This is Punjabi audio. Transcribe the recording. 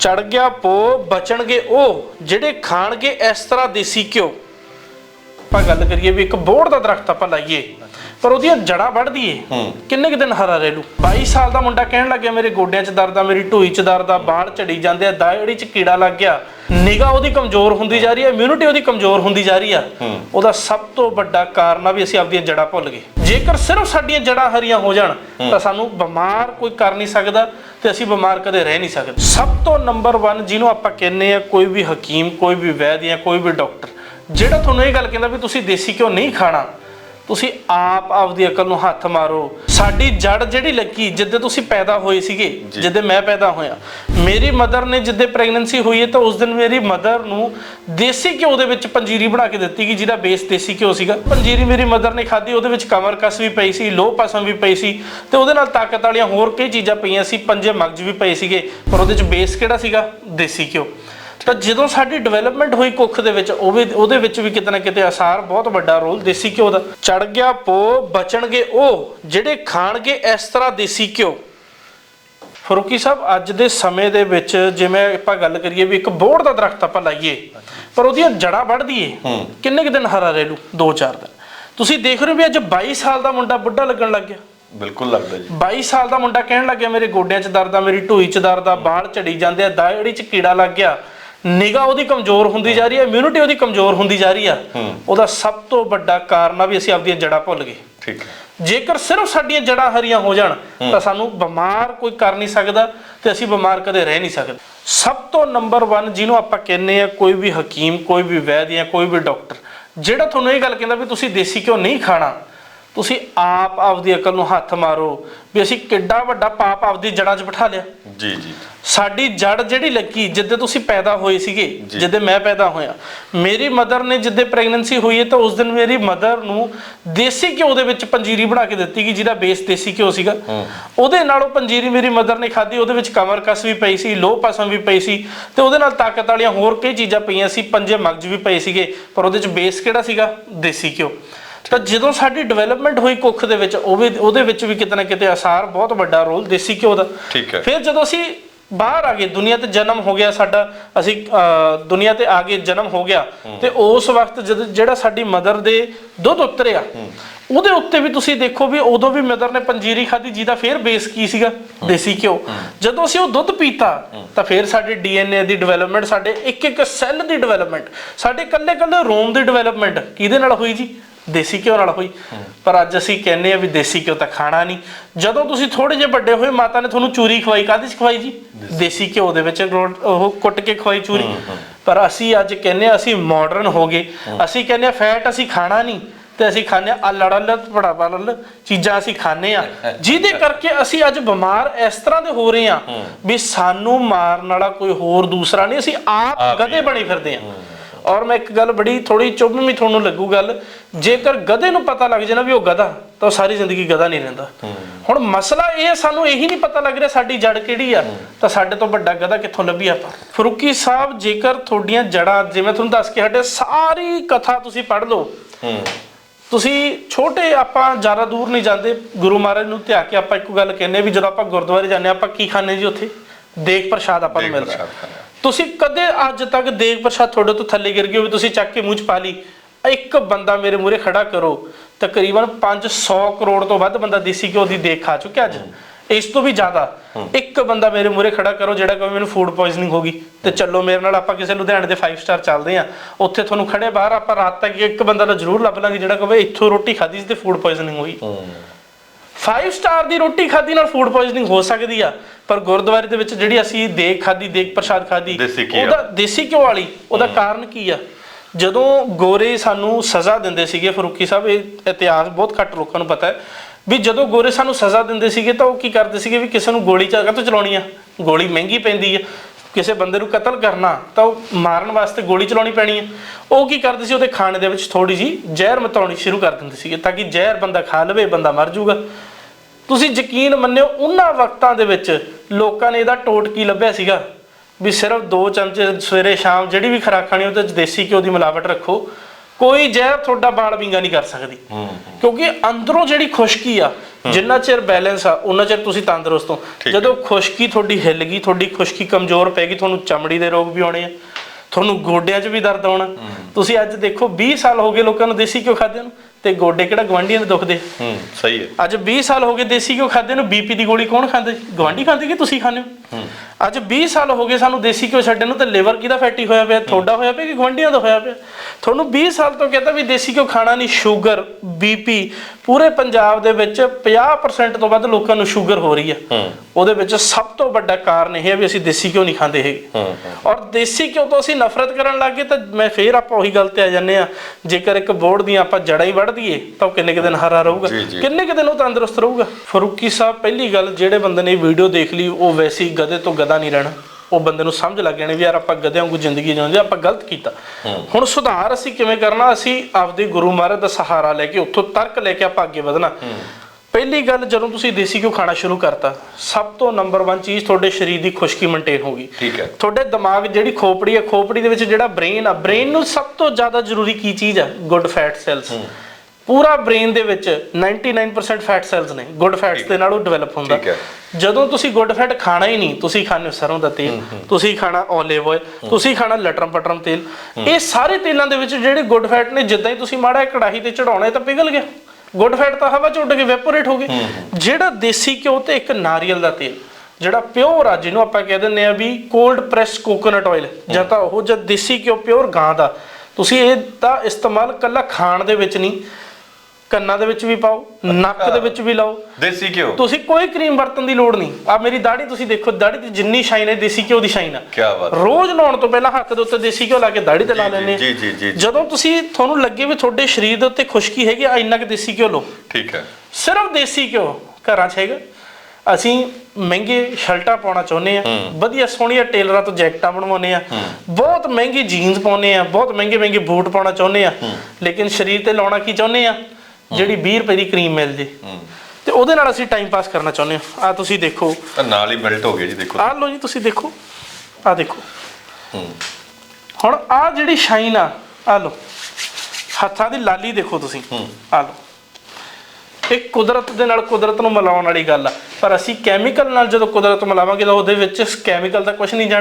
ਚੜ ਗਿਆ ਪੋ, ਬਚਣਗੇ ਉਹ, ਜਿਹੜੇ ਖਾਣਗੇ ਇਸ ਤਰ੍ਹਾਂ ਦੇਸੀ ਘਿਓ। ਆਪਾਂ ਗੱਲ ਕਰੀਏ ਵੀ ਇੱਕ ਬੋੜ ਦਾ ਦਰਖਤ ਆਪਾਂ ਲਾਈਏ। ਪਰ ਉਹਦੀਆਂ ਜੜਾਂ ਵੱਢ ਦਈਏ ਕਿੰਨੇ ਕੁ ਦਿਨ ਹਰਾ ਰਹਿ ਲੂ 22 ਸਾਲ ਦਾ ਮੁੰਡਾ ਕਹਿਣ ਲੱਗਿਆ ਮੇਰੇ ਗੋਡਿਆਂ 'ਚ ਦਰਦ ਆ ਮੇਰੀ ਢੂਈ 'ਚ ਦਰਦ ਆ ਬਾਹਰ ਝੜੀ ਜਾਂਦੇ ਆ ਦਾੜੀ 'ਚ ਕੀੜਾ ਲੱਗ ਗਿਆ। ਨਿਗਾਹ ਉਹਦੀ ਕਮਜ਼ੋਰ ਹੁੰਦੀ ਜਾ ਰਹੀ ਹੈ ਇਮਿਊਨਿਟੀ ਉਹਦੀ ਕਮਜ਼ੋਰ ਹੁੰਦੀ ਜਾ ਰਹੀ ਆ। ਉਹਦਾ ਸਭ ਤੋਂ ਵੱਡਾ ਕਾਰਨ ਆ ਵੀ ਅਸੀਂ ਆਪਣੀਆਂ ਜੜਾਂ ਭੁੱਲ ਗਏ। ਜੇਕਰ ਸਿਰਫ ਸਾਡੀਆਂ ਜੜਾਂ ਹਰੀਆਂ ਹੋ ਜਾਣ ਤਾਂ ਸਾਨੂੰ ਬਿਮਾਰ ਕੋਈ ਕਰ ਨਹੀਂ ਸਕਦਾ ਤੇ ਅਸੀਂ ਬਿਮਾਰ ਕਦੇ ਰਹਿ ਨਹੀਂ ਸਕਦੇ। ਸਭ ਤੋਂ ਨੰਬਰ 1 ਜਿਹਨੂੰ ਆਪਾਂ ਕਹਿੰਦੇ ਆ ਕੋਈ ਵੀ ਹਕੀਮ ਕੋਈ ਵੀ ਵੈਦ ਜਾਂ ਕੋਈ ਵੀ ਡਾਕਟਰ ਜਿਹੜਾ ਤੁਹਾਨੂੰ ਇਹ ਗੱਲ ਕਹਿੰਦਾ ਵੀ ਤੁਸੀਂ ਦੇਸੀ ਘਿਓ ਨਹੀਂ ਖਾਣਾ ਤੁਸੀਂ ਆਪ ਆਪਦੀ ਅਕਲ ਨੂੰ ਹੱਥ ਮਾਰੋ। ਸਾਡੀ ਜੜ ਜਿਹੜੀ ਲੱਗੀ ਜਿੱਦੇ ਤੁਸੀਂ ਪੈਦਾ ਹੋਏ ਸੀਗੇ ਜਿੱਦੇ ਮੈਂ ਪੈਦਾ ਹੋਇਆ। ਮੇਰੀ ਮਦਰ ਨੇ ਜਿੱਦੇ ਪ੍ਰੈਗਨੈਂਸੀ ਹੋਈ ਹੈ ਤਾਂ ਉਸ ਦਿਨ ਮੇਰੀ ਮਦਰ ਨੂੰ ਦੇਸੀ ਘਿਓ ਦੇ ਵਿੱਚ ਪੰਜੀਰੀ ਬਣਾ ਕੇ ਦਿੱਤੀ ਗਈ ਜਿਹਦਾ ਬੇਸ ਦੇਸੀ ਘਿਓ ਸੀਗਾ। ਪੰਜੀਰੀ ਮੇਰੀ ਮਦਰ ਨੇ ਖਾਧੀ ਉਹਦੇ ਵਿੱਚ ਕਮਰ ਕਸ ਵੀ ਪਈ ਸੀ ਲੋਹ ਪਸਮ ਵੀ ਪਈ ਸੀ ਤੇ ਉਹਦੇ ਨਾਲ ਤਾਕਤ ਵਾਲੀਆਂ ਹੋਰ ਕਈ ਚੀਜ਼ਾਂ ਪਈਆਂ ਸੀ ਪੰਜੇ ਮਗਜ ਵੀ ਪਏ ਸੀਗੇ ਪਰ ਉਹਦੇ ਵਿੱਚ ਬੇਸ ਕਿਹੜਾ ਸੀਗਾ? ਦੇਸੀ ਘਿਓ। ਤਾਂ ਜਦੋਂ ਸਾਡੀ ਡਿਵੈਲਪਮੈਂਟ ਹੋਈ ਕੁੱਖ ਦੇ ਵਿੱਚ ਉਹ ਵੀ ਉਹਦੇ ਵਿੱਚ ਵੀ ਕਿਤੇ ਨਾ ਕਿਤੇ ਅਸਾਰ ਬਹੁਤ ਵੱਡਾ ਰੋਲ ਦੇਸੀ ਘਿਓ ਦਾ। ਚੜ ਗਿਆ ਪੋ ਬਚਣਗੇ ਉਹ ਜਿਹੜੇ ਖਾਣਗੇ ਇਸ ਤਰ੍ਹਾਂ ਦੇਸੀ ਘਿਓ। ਫਰੂਕੀ ਸਾਹਿਬ ਅੱਜ ਦੇ ਸਮੇਂ ਦੇ ਵਿੱਚ ਜਿਵੇਂ ਆਪਾਂ ਗੱਲ ਕਰੀਏ ਵੀ ਇੱਕ ਬੋੜ ਦਾ ਦਰਖਤ ਆਪਾਂ ਲਾਈਏ ਪਰ ਉਹਦੀਆਂ ਜੜਾਂ ਵੱਢ ਦਈਏ। ਕਿੰਨੇ ਕੁ ਦਿਨ ਹਰਾ ਰਹਿ ਲੂ 2-4 ਦਿਨ। ਤੁਸੀਂ ਦੇਖ ਰਹੇ ਹੋ ਵੀ ਅੱਜ 22 ਸਾਲ ਦਾ ਮੁੰਡਾ ਬੁੱਢਾ ਲੱਗਣ ਲੱਗ ਗਿਆ। ਬਿਲਕੁਲ ਲੱਗਦਾ ਜੀ। 22 ਸਾਲ ਦਾ ਮੁੰਡਾ ਕਹਿਣ ਲੱਗਿਆ ਮੇਰੇ ਗੋਡਿਆਂ 'ਚ ਦਰਦ ਆ ਮੇਰੀ ਢੂਈ 'ਚ ਦਰਦ ਆ ਬਾਹਰ ਝੜੀ ਜਾਂਦੇ ਆ ਦਾੜੀ 'ਚ ਕੀੜਾ ਲੱਗ ਗਿਆ। ਨਿਗਾਹ ਉਹਦੀ ਕਮਜ਼ੋਰ ਹੁੰਦੀ ਜਾ ਰਹੀ ਹੈ ਇਮਿਊਨਿਟੀ ਉਹਦੀ ਕਮਜ਼ੋਰ ਹੁੰਦੀ ਜਾ ਰਹੀ ਆ ਉਹਦਾ ਸਭ ਤੋਂ ਵੱਡਾ ਕਾਰਨ ਆ ਵੀ ਅਸੀਂ ਆਪਣੀਆਂ ਜੜਾਂ ਭੁੱਲ ਗਏ। ਠੀਕ ਹੈ। ਜੇਕਰ ਸਿਰਫ ਸਾਡੀਆਂ ਜੜਾਂ ਹਰੀਆਂ ਹੋ ਜਾਣ ਤਾਂ ਸਾਨੂੰ ਬਿਮਾਰ ਕੋਈ ਕਰ ਨਹੀਂ ਸਕਦਾ ਤੇ ਅਸੀਂ ਬਿਮਾਰ ਕਦੇ ਰਹਿ ਨਹੀਂ ਸਕਦੇ। ਸਭ ਤੋਂ ਨੰਬਰ 1 ਜਿਹਨੂੰ ਆਪਾਂ ਕਹਿੰਦੇ ਆ ਕੋਈ ਵੀ ਹਕੀਮ ਕੋਈ ਵੀ ਵੈਦ ਜਾਂ ਕੋਈ ਵੀ ਡਾਕਟਰ ਜਿਹੜਾ ਤੁਹਾਨੂੰ ਇਹ ਗੱਲ ਕਹਿੰਦਾ ਵੀ ਤੁਸੀਂ ਦੇਸੀ ਘਿਓ ਨਹੀਂ ਖਾਣਾ ਤੁਸੀਂ ਆਪ ਆਪਦੀ ਅਕਲ ਨੂੰ ਹੱਥ ਮਾਰੋ ਵੀ ਅਸੀਂ ਕਿੱਡਾ ਵੱਡਾ ਪਾਪ ਆਪਦੀ ਜੜਾਂ 'ਚ ਬਿਠਾ ਲਿਆ। ਜੀ ਜੀ। ਸਾਡੀ ਜੜ ਜਿਹੜੀ ਲੱਗੀ ਜਿੱਦੇ ਤੁਸੀਂ ਪੈਦਾ ਹੋਏ ਸੀਗੇ ਜਿੱਦੇ ਮੈਂ ਪੈਦਾ ਹੋਇਆ ਮੇਰੀ ਮਦਰ ਨੇ ਜਿੱਦੇ ਪ੍ਰੈਗਨੈਂਸੀ ਹੋਈ ਹੈ ਤਾਂ ਉਸ ਦਿਨ ਮੇਰੀ ਮਦਰ ਨੂੰ ਦੇਸੀ ਘਿਓ ਦੇ ਵਿੱਚ ਪੰਜੀਰੀ ਬਣਾ ਕੇ ਦਿੱਤੀ ਗਈ ਜਿਹਦਾ ਬੇਸ ਦੇਸੀ ਘਿਓ ਸੀਗਾ। ਉਹਦੇ ਨਾਲ ਉਹ ਪੰਜੀਰੀ ਮੇਰੀ ਮਦਰ ਨੇ ਖਾਧੀ ਉਹਦੇ ਵਿੱਚ ਕਮਰ ਕਸ ਵੀ ਪਈ ਸੀ ਲੋਹ ਪਸਮ ਵੀ ਪਈ ਸੀ ਤੇ ਉਹਦੇ ਨਾਲ ਤਾਕਤ ਵਾਲੀਆਂ ਹੋਰ ਕਈ ਚੀਜ਼ਾਂ ਪਈਆਂ ਸੀ ਪੰਜੇ ਮਗਜ ਵੀ ਪਏ ਸੀਗੇ ਪਰ ਉਹਦੇ ਚ ਬੇਸ ਕਿਹੜਾ ਸੀਗਾ? ਦੇਸੀ ਘਿਓ। ਤਾਂ ਜਦੋਂ ਸਾਡੀ ਡਿਵੈਲਪਮੈਂਟ ਹੋਈ ਕੁੱਖ ਦੇ ਵਿੱਚ ਉਹ ਵੀ ਉਹਦੇ ਵਿੱਚ ਵੀ ਕਿਤੇ ਨਾ ਕਿਤੇ ਅਸਾਰ ਬਹੁਤ ਵੱਡਾ ਰੋਲ ਦੇਸੀ ਘਿਓ ਦਾ। ਠੀਕ ਹੈ। ਫਿਰ ਜਦੋਂ ਅਸੀਂ ਬਾਹਰ ਆ ਗਏ ਦੁਨੀਆ ਤੇ ਜਨਮ ਹੋ ਗਿਆ ਸਾਡਾ ਅਸੀਂ ਦੁਨੀਆ ਤੇ ਆ ਗਏ ਜਨਮ ਹੋ ਗਿਆ ਤੇ ਉਸ ਵਕਤ ਜਦ ਜਿਹੜਾ ਸਾਡੀ ਮਦਰ ਦੇ ਦੁੱਧ ਉਤਰਿਆ ਉਹਦੇ ਉੱਤੇ ਵੀ ਤੁਸੀਂ ਦੇਖੋ ਵੀ ਉਦੋਂ ਵੀ ਮਦਰ ਨੇ ਪੰਜੀਰੀ ਖਾਧੀ ਜਿਹਦਾ ਫੇਰ ਬੇਸ ਕੀ ਸੀਗਾ? ਦੇਸੀ ਘਿਓ। ਜਦੋਂ ਅਸੀਂ ਉਹ ਦੁੱਧ ਪੀਤਾ ਤਾਂ ਫੇਰ ਸਾਡੇ ਡੀਐਨਏ ਦੀ ਡਿਵੈਲਪਮੈਂਟ ਸਾਡੇ ਇੱਕ ਇੱਕ ਸੈੱਲ ਦੀ ਡਿਵੈਲਪਮੈਂਟ ਸਾਡੇ ਕੱਲੇ ਕੱਲੇ ਰੋਮ ਦੀ ਡਿਵੈਲਪਮੈਂਟ ਕਿਹਦੇ ਨਾਲ ਹੋਈ ਜੀ? ਦੇਸੀ ਘਿਓ ਨਾਲ ਹੋਈ। ਪਰ ਅੱਜ ਅਸੀਂ ਕਹਿੰਦੇ ਆ ਵੀ ਦੇਸੀ ਘਿਓ ਤਾਂ ਖਾਣਾ ਨਹੀਂ। ਜਦੋਂ ਤੁਸੀਂ ਥੋੜੇ ਜਿਹੇ ਵੱਡੇ ਹੋਏ ਮਾਤਾ ਨੇ ਤੁਹਾਨੂੰ ਚੂਰੀ ਖਵਾਈ। ਕਾਹਦੇ ਖਵਾਈ ਜੀ? ਦੇਸੀ। ਘਿਓ ਦੇ ਵਿੱਚ ਉਹ ਕੁੱਟ ਕੇ ਖਵਾਈ ਚੂਰੀ। ਪਰ ਅਸੀਂ ਅੱਜ ਕਹਿੰਦੇ ਆ ਅਸੀਂ ਮਾਡਰਨ ਹੋ ਗਏ। ਅਸੀਂ ਕਹਿੰਦੇ ਆ ਫੈਟ ਅਸੀਂ ਖਾਣਾ ਨਹੀਂ। ਤੇ ਅਸੀਂ ਖਾਂਦੇ ਆ ਲੜਲ ਪੜਾ ਪੜਲ ਚੀਜ਼ਾਂ ਅਸੀਂ ਖਾਂਦੇ ਆ ਜਿਹਦੇ ਕਰਕੇ ਅਸੀਂ ਅੱਜ ਬਿਮਾਰ ਇਸ ਤਰ੍ਹਾਂ ਦੇ ਹੋ ਰਹੇ ਆ ਵੀ ਸਾਨੂੰ ਮਾਰਨ ਵਾਲਾ ਕੋਈ ਹੋਰ ਦੂਸਰਾ ਨਹੀਂ। ਅਸੀਂ ਆਪ ਗਧੇ ਬਣੇ ਫਿਰਦੇ ਆ ਔਰ ਮੈਂ ਇੱਕ ਗੱਲ ਬੜੀ ਥੋੜੀ ਚੁਭਵੀਂ ਤੁਹਾਨੂੰ ਲੱਗੂ ਗੱਲ ਜੇਕਰ ਗਧੇ ਨੂੰ ਪਤਾ ਲੱਗ ਜੇ ਨਾ ਵੀ ਉਹ ਗਧਾ ਤਾਂ ਉਹ ਸਾਰੀ ਜ਼ਿੰਦਗੀ ਗਧਾ ਨਹੀਂ ਰਹਿੰਦਾ। ਹੁਣ ਮਸਲਾ ਇਹ ਸਾਨੂੰ ਇਹੀ ਨਹੀਂ ਪਤਾ ਲੱਗ ਰਿਹਾ ਸਾਡੀ ਜੜ ਕਿਹੜੀ ਆ ਤਾਂ ਸਾਡੇ ਤੋਂ ਵੱਡਾ ਗਧਾ ਕਿੱਥੋਂ ਲੱਭੀ ਆਪਾਂ? ਫਰੂਕੀ ਸਾਹਿਬ ਜੇਕਰ ਤੁਹਾਡੀਆਂ ਜੜਾਂ ਜਿਵੇਂ ਤੁਹਾਨੂੰ ਦੱਸ ਕੇ ਹਟੇ ਸਾਰੀ ਕਥਾ ਤੁਸੀਂ ਪੜ੍ਹ ਲਓ। ਤੁਸੀਂ ਛੋਟੇ ਆਪਾਂ ਜ਼ਿਆਦਾ ਦੂਰ ਨਹੀਂ ਜਾਂਦੇ ਗੁਰੂ ਮਹਾਰਾਜ ਨੂੰ ਧਿਆ ਕੇ ਆਪਾਂ ਇੱਕ ਗੱਲ ਕਹਿੰਦੇ ਵੀ ਜਦੋਂ ਆਪਾਂ ਗੁਰਦੁਆਰੇ ਜਾਂਦੇ ਆਪਾਂ ਕੀ ਖਾਂਦੇ ਜੀ ਉੱਥੇ? ਦੇਗ ਪ੍ਰਸ਼ਾਦ ਆਪਾਂ ਨੂੰ ਮਿਲਦਾ। ਤੁਸੀਂ ਕਦੇ ਅੱਜ ਤੱਕ ਦੇਗ ਪ੍ਰਸ਼ਾਦ ਤੁਹਾਡੇ ਤੋਂ ਥੱਲੇ ਗਿਰ ਗਿਆ ਵੀ ਤੁਸੀਂ ਚੱਕ ਕੇ ਮੂੰਹ ਚ ਪਾ ਲਈ। ਇੱਕ ਬੰਦਾ ਮੇਰੇ ਮੂਹਰੇ ਖੜਾ ਕਰੋ। ਤਕਰੀਬਨ 500 ਕਰੋੜ ਤੋਂ ਵੱਧ ਬੰਦਾ ਦੇਸੀ ਘਿਓ ਦੀ ਦੇਗ ਖਾ ਚੁੱਕਿਆ ਅੱਜ। ਇਸ ਤੋਂ ਵੀ ਜ਼ਿਆਦਾ। ਇੱਕ ਬੰਦਾ ਮੇਰੇ ਮੂਹਰੇ ਖੜਾ ਕਰੋ ਜਿਹੜਾ ਕਹੇ ਮੈਨੂੰ ਫੂਡ ਪੋਇਜ਼ਨਿੰਗ ਹੋ ਗਈ। ਤੇ ਚੱਲੋ ਮੇਰੇ ਨਾਲ ਆਪਾਂ ਕਿਸੇ ਲੁਧਿਆਣੇ ਦੇ 5 ਸਟਾਰ ਚੱਲਦੇ ਆ ਉੱਥੇ ਤੁਹਾਨੂੰ ਖੜੇ ਬਾਹਰ ਆਪਾਂ ਰਾਤ ਤੱਕ ਇੱਕ ਬੰਦਾ ਤਾਂ ਜ਼ਰੂਰ ਲੱਭ ਲਾਂਗੇ ਜਿਹੜਾ ਕਹੇ ਇੱਥੋਂ ਰੋਟੀ ਖਾਧੀ ਸੀ ਤੇ ਫੂਡ ਪੋਇਜ਼ਨਿੰਗ ਹੋਈ। 5 ਸਟਾਰ ਦੀ ਰੋਟੀ ਖਾਧੀ ਨਾਲ ਫੂਡ ਪੋਇਜ਼ਨਿੰਗ ਹੋ ਸਕਦੀ ਆ ਪਰ ਗੁਰਦੁਆਰੇ ਦੇ ਵਿੱਚ ਜਿਹੜੀ ਅਸੀਂ ਦੇਗ ਖਾਧੀ ਦੇਗ ਪ੍ਰਸ਼ਾਦ ਘਿਓ। ਉਹਦਾ ਦੇਸੀ ਘਿਓ ਵਾਲੀ ਉਹਦਾ ਕਾਰਨ ਕੀ ਆ? ਜਦੋਂ ਗੋਰੇ ਸਾਨੂੰ ਸਜ਼ਾ ਦਿੰਦੇ ਸੀਗੇ ਫਰੂਕੀ ਸਾਹਿਬ ਇਹ ਇਤਿਹਾਸ ਬਹੁਤ ਘੱਟ ਲੋਕਾਂ ਨੂੰ ਪਤਾ ਹੈ ਵੀ ਜਦੋਂ ਗੋਰੇ ਸਾਨੂੰ ਸਜ਼ਾ ਦਿੰਦੇ ਸੀਗੇ ਤਾਂ ਉਹ ਕੀ ਕਰਦੇ ਸੀਗੇ ਵੀ ਕਿਸੇ ਨੂੰ ਗੋਲੀ ਚਾਹ ਤੋਂ ਚਲਾਉਣੀ ਆ? ਗੋਲੀ ਮਹਿੰਗੀ ਪੈਂਦੀ ਆ। ਕਿਸੇ ਬੰਦੇ ਨੂੰ ਕਤਲ ਕਰਨਾ ਤਾਂ ਉਹ ਮਾਰਨ ਵਾਸਤੇ ਗੋਲੀ ਚਲਾਉਣੀ ਪੈਣੀ ਹੈ ਉਹ ਕੀ ਕਰਦੇ ਸੀ ਉਹਦੇ ਖਾਣੇ ਦੇ ਵਿੱਚ ਥੋੜੀ ਜੀ ਜ਼ਹਿਰ ਮਤਾਉਣੀ ਸ਼ੁਰੂ ਕਰ ਦਿੰਦੇ ਸੀਗੇ ਤਾਂ ਕਿ ਜ਼ਹਿਰ ਬੰਦਾ ਖਾ ਲਵੇ ਬੰਦਾ ਮਰ ਜਾਊਗਾ ਤੁਸੀਂ ਯਕੀਨ ਮੰਨਿਓ ਉਹਨਾਂ ਵਕਤਾਂ ਦੇ ਵਿੱਚ ਲੋਕਾਂ ਨੇ ਇਹਦਾ ਟੋਟ ਕੀ ਲੱਭਿਆ ਸੀਗਾ? ਵੀ ਸਿਰਫ ਦੋ ਚਮਚੇ ਸਵੇਰੇ ਸ਼ਾਮ ਜਿਹੜੀ ਵੀ ਖੁਰਾਕ ਖਾਣੀ ਉਹਦੇ ਵਿੱਚ ਦੇਸੀ ਘਿਓ ਦੀ ਮਿਲਾਵਟ ਰੱਖੋ। ਕੋਈ ਜ਼ਹਿਰ ਤੁਹਾਡਾ ਵਾਲ ਵਿੰਗਾ ਨਹੀਂ ਕਰ ਸਕਦੀ। ਕਿਉਂਕਿ ਅੰਦਰੋਂ ਜਿਹੜੀ ਖੁਸ਼ਕੀ ਆ ਜਿੰਨਾ ਚਿਰ ਬੈਲੈਂਸ ਆ ਉਹਨਾਂ ਚਿਰ ਤੁਸੀਂ ਤੰਦਰੁਸਤ ਹੋ। ਜਦੋਂ ਖੁਸ਼ਕੀ ਤੁਹਾਡੀ ਹਿੱਲ ਗਈ ਤੁਹਾਡੀ ਖੁਸ਼ਕੀ ਕਮਜ਼ੋਰ ਪੈ ਗਈ ਤੁਹਾਨੂੰ ਚਮੜੀ ਦੇ ਰੋਗ ਵੀ ਆਉਣੇ ਆ ਤੁਹਾਨੂੰ ਗੋਡਿਆਂ 'ਚ ਵੀ ਦਰਦ ਆਉਣਾ। ਤੁਸੀਂ ਅੱਜ ਦੇਖੋ 20 ਸਾਲ ਹੋ ਗਏ ਲੋਕਾਂ ਨੂੰ ਦੇਸੀ ਘਿਓ ਖਾਦੇ ਨੂੰ। ਤੇ ਗੋਡੇ ਕਿਹੜਾ ਗਵਾਂਢੀਆਂ ਦੇ ਦੁਖਦੇ ਹੂੰ ਸਹੀ ਹੈ। ਅੱਜ 20 ਸਾਲ ਹੋ ਗਏ ਦੇਸੀ ਘਿਓ ਖਾਦੇ ਨੂੰ ਬੀਪੀ ਦੀ ਗੋਲੀ ਕੌਣ ਖਾਂਦਾ ਜੀ? ਗਵਾਂਢੀ ਖਾਂਦੇ ਕਿ ਤੁਸੀਂ ਖਾਂਦੇ ਹੋ। ਅੱਜ 20 ਸਾਲ ਹੋ ਗਏ ਸਾਨੂੰ ਦੇਸੀ ਘਿਓ ਛੱਡਣ ਨੂੰ ਤੇ ਲਿਵਰ ਕਿਹਦਾ ਫੈਟੀ ਹੋਇਆ ਪਿਆ? ਤੁਹਾਡਾ ਹੋਇਆ ਪਿਆ ਕਿ ਗਵਾਂਢੀਆਂ ਦਾ ਹੋਇਆ ਪਿਆ? ਤੁਹਾਨੂੰ 20 ਸਾਲ ਤੋਂ ਕਹਿੰਦਾ ਵੀ ਦੇਸੀ ਘਿਓ ਖਾਣਾ ਨਹੀਂ ਸ਼ੂਗਰ ਬੀਪੀ ਪੂਰੇ ਪੰਜਾਬ ਦੇ ਵਿੱਚ 50% ਤੋਂ ਵੱਧ ਲੋਕਾਂ ਨੂੰ ਸ਼ੂਗਰ ਹੋ ਰਹੀ ਆ। ਉਹਦੇ ਵਿੱਚ ਸਭ ਤੋਂ ਵੱਡਾ ਕਾਰਨ ਇਹ ਹੈ ਵੀ ਅਸੀਂ ਦੇਸੀ ਘਿਓ ਨਹੀਂ ਖਾਂਦੇ ਹੈਗੇ। ਹੂੰ ਔਰ ਦੇਸੀ ਘਿਓ ਤੋਂ ਅਸੀਂ ਨਫ਼ਰਤ ਕਰਨ ਲੱਗ ਗਏ ਤਾਂ ਮੈਂ ਫੇਰ ਆਪਾਂ ਉਹੀ ਗੱਲ ਤੇ ਆ ਜੰਨੇ ਆ ਜੇਕਰ ਇੱਕ ਬੋਰਡ ਦੀਆਂ ਆਪਾਂ ਜੜਾਂ ਹੀ ਵੱਢ ਦਈਏ ਤਾਂ ਕਿੰਨੇ ਕੁ ਦਿਨ ਹਰਾ ਰਹੂਗਾ। ਕਿੰਨੇ ਕੁ ਦਿਨ ਉਹ ਤੰਦਰੁਸਤ ਰਹੂਗਾ? ਫਰੂਕੀ ਸਾਹਿਬ ਪਹਿਲੀ ਗੱਲ ਜਿਹੜੇ ਬੰਦੇ ਨੇ ਵੀਡੀਓ ਦੇਖ ਲਈ ਉਹ ਵੈਸੇ ਹੀ ਗਧੇ ਤੋਂ ਗਧਾ ਨਹੀਂ ਰਹਿਣਾ। ਉਹ ਬੰਦੇ ਨੂੰ ਸਮਝ ਲੱਗ ਜਾਣੀ ਵੀ ਯਾਰ ਆਪਾਂ ਗਧਿਆਂ ਵਾਂਗੂ ਜ਼ਿੰਦਗੀ ਜਿਉਂਦੇ ਆਪਾਂ ਗਲਤ ਕੀਤਾ। ਹੁਣ ਸੁਧਾਰ ਅਸੀਂ ਕਿਵੇਂ ਕਰਨਾ? ਅਸੀਂ ਆਪਦੇ ਗੁਰੂ ਮਹਾਰਾਜ ਦਾ ਸਹਾਰਾ ਲੈ ਕੇ ਉੱਥੋਂ ਤਰਕ ਲੈ ਕੇ ਆਪਾਂ ਅੱਗੇ ਵਧਣਾ। ਪਹਿਲੀ ਗੱਲ ਜਦੋਂ ਤੁਸੀਂ ਦੇਸੀ ਘਿਓ ਖਾਣਾ ਸ਼ੁਰੂ ਕਰਤਾ ਸਭ ਤੋਂ ਨੰਬਰ 1 ਚੀਜ਼ ਤੁਹਾਡੇ ਸਰੀਰ ਦੀ ਖੁਸ਼ਕੀ ਮੇਨਟੇਨ ਹੋਗੀ ਠੀਕ ਹੈ। ਤੁਹਾਡੇ ਦਿਮਾਗ ਜਿਹੜੀ ਖੋਪੜੀ ਹੈ ਖੋਪੜੀ ਦੇ ਵਿੱਚ ਜਿਹੜਾ ਬ੍ਰੇਨ ਆ ਬ੍ਰੇਨ ਨੂੰ ਸਭ ਤੋਂ ਜ਼ਿਆਦਾ ਜ਼ਰੂਰੀ ਕੀ ਚੀਜ਼ ਆ? ਗੁੱਡ ਫੈਟ ਸੈਲਸ ਪੂਰਾ ਬ੍ਰੇਨ ਦੇ ਵਿੱਚ 99% ਫੈਟ ਸੈਲਸ ਨੇ ਗੁੱਡ ਫੈਟਸ ਦੇ ਨਾਲ ਉਹ ਡਿਵੈਲਪ ਹੁੰਦਾ। ਜਦੋਂ ਤੁਸੀਂ ਗੁੱਡ ਫੈਟ ਖਾਣਾ ਹੀ ਨਹੀਂ ਤੁਸੀਂ ਖਾਣੇ ਹੋ ਸਰੋਂ ਦਾ ਤੇਲ ਤੁਸੀਂ ਖਾਣਾ ਓਲੀਵ ਆਇਲ ਤੁਸੀਂ ਖਾਣਾ ਲਟਰਮ ਪਟਰਮ ਤੇਲ ਇਹ ਸਾਰੇ ਤੇਲਾਂ ਦੇ ਵਿੱਚ ਜਿਹੜੇ ਗੁੱਡ ਫੈਟ ਨੇ ਜਿੱਦਾਂ ਹੀ ਤੁਸੀਂ ਮਾੜਾ ਕੜਾਹੀ ਤੇ ਚੜਾਉਣਾ ਤਾਂ ਪਿਘਲ ਗਿਆ। ਗੁੱਡ ਫੈਟ ਤਾਂ ਹਵਾ ਚ ਉੱਡ ਕੇ ਵੈਪੋਰੇਟ ਹੋ ਗਏ ਜਿਹੜਾ ਦੇਸੀ ਘਿਓ ਤੇ ਇੱਕ ਨਾਰੀਅਲ ਦਾ ਤੇਲ ਜਿਹੜਾ ਪਿਓਰ ਆ ਜਿਹਨੂੰ ਆਪਾਂ ਕਹਿ ਦਿੰਦੇ ਆ ਵੀ ਕੋਲਡ ਪ੍ਰੈਸ ਕੋਕੋਨਟ ਆਇਲ ਜਾਂ ਤਾਂ ਉਹ ਜਦ ਦੇਸੀ ਘਿਓ ਪਿਓਰ ਗਾਂ ਦਾ ਤੁਸੀਂ ਇਹ ਦਾ ਇਸਤੇਮਾਲ ਕੱਲਾ ਖਾਣ ਦੇ ਵਿੱਚ ਨਹੀਂ ਕੰਨਾਂ ਦੇ ਵਿੱਚ ਵੀ ਪਾਓ ਨੱਕ ਦੇ ਵਿੱਚ ਵੀ ਲਾਓ। ਦੇਸੀ ਘਿਓ। ਤੁਸੀਂ ਕੋਈ ਕਰੀਮ ਵਰਤਣ ਦੀ ਲੋੜ ਨਹੀਂ। ਆ ਮੇਰੀ ਦਾੜੀ ਤੁਸੀਂ ਦੇਖੋ ਦਾੜੀ ਤੇ ਜਿੰਨੀ ਸ਼ਾਈਨ ਹੈ ਦੇਸੀ ਘਿਓ ਦੀ ਸ਼ਾਈਨ ਆ। ਕੀ ਬਾਤ ਰੋਜ਼ ਨਹਾਉਣ ਤੋਂ ਪਹਿਲਾਂ ਹੱਥ ਦੇ ਉੱਤੇ ਦੇਸੀ ਘਿਓ ਲਾ ਕੇ ਦਾੜੀ ਤੇ ਲਾ ਆ। ਜੀ, ਜੀ, ਜੀ। ਜਦੋਂ ਤੁਸੀਂ ਤੁਹਾਨੂੰ ਲੱਗੇ ਵੀ ਤੁਹਾਡੇ ਸਰੀਰ ਦੇ ਉੱਤੇ ਖੁਸ਼ਕੀ ਹੈਗੀ ਆ ਇੰਨਾ ਕੁ ਦੇਸੀ ਘਿਓ ਲਓ। ਠੀਕ ਹੈ। ਸਿਰਫ ਦੇਸੀ ਘਿਓ ਘਰਾਂ 'ਚ ਹੈਗਾ। ਅਸੀਂ ਮਹਿੰਗੇ ਸ਼ਰਟਾਂ ਪਾਉਣਾ ਚਾਹੁੰਦੇ ਆ। ਵਧੀਆ ਸੋਹਣੀਆਂ ਟੇਲਰਾਂ ਤੋਂ ਜੈਕਟਾਂ ਬਣਵਾਉਂਦੇ ਆ। ਬਹੁਤ ਮਹਿੰਗੀ ਜੀਨਸ ਪਾਉਂਦੇ ਆ। ਬਹੁਤ ਮਹਿੰਗੇ ਮਹਿੰਗੇ ਬੂਟ ਪਾਉਣਾ ਚਾਹੁੰਦੇ ਆ। ਲੇਕਿਨ ਸਰੀਰ ਤੇ ਲਾਉਣਾ ਕੀ ਚਾਹੁੰਦੇ ਆ? ਜਿਹੜੀ 20 ਰੁਪਏ ਦੀ ਕਰੀਮ ਮਿਲ ਜੇ। ਤੇ ਉਹਦੇ ਨਾਲ ਅਸੀਂ ਟਾਈਮ ਪਾਸ ਕਰਨਾ ਚਾਹੁੰਦੇ ਆ ਆ ਤੁਸੀਂ ਦੇਖੋ। ਤਾਂ ਨਾਲ ਹੀ ਬਿਲਟ ਹੋ ਗਿਆ ਜੀ ਦੇਖੋ। ਆਹ ਲਓ ਜੀ ਤੁਸੀਂ ਦੇਖੋ। ਆਹ ਦੇਖੋ। ਹੂੰ। ਹੁਣ ਆਹ ਜਿਹੜੀ ਸ਼ਾਈਨ ਆ ਆਹ ਲਓ। ਹੱਥਾਂ ਦੀ ਲਾਲੀ ਦੇਖੋ ਤੁਸੀਂ। ਆਹ ਲਓ। ਇਹ ਕੁਦਰਤ ਦੇ ਨਾਲ ਕੁਦਰਤ ਨੂੰ ਮਿਲਾਉਣ ਵਾਲੀ ਗੱਲ ਆ। ਪਰ ਅਸੀਂ ਕੈਮੀਕਲ ਨਾਲ ਜਦੋਂ ਕੁਦਰਤ ਮਿਲਾਵਾਂਗੇ ਤਾਂ ਉਹਦੇ ਵਿੱਚ ਕੈਮੀਕਲ ਤਾਂ ਕੁਝ ਨਹੀਂ ਜਾਣਾ।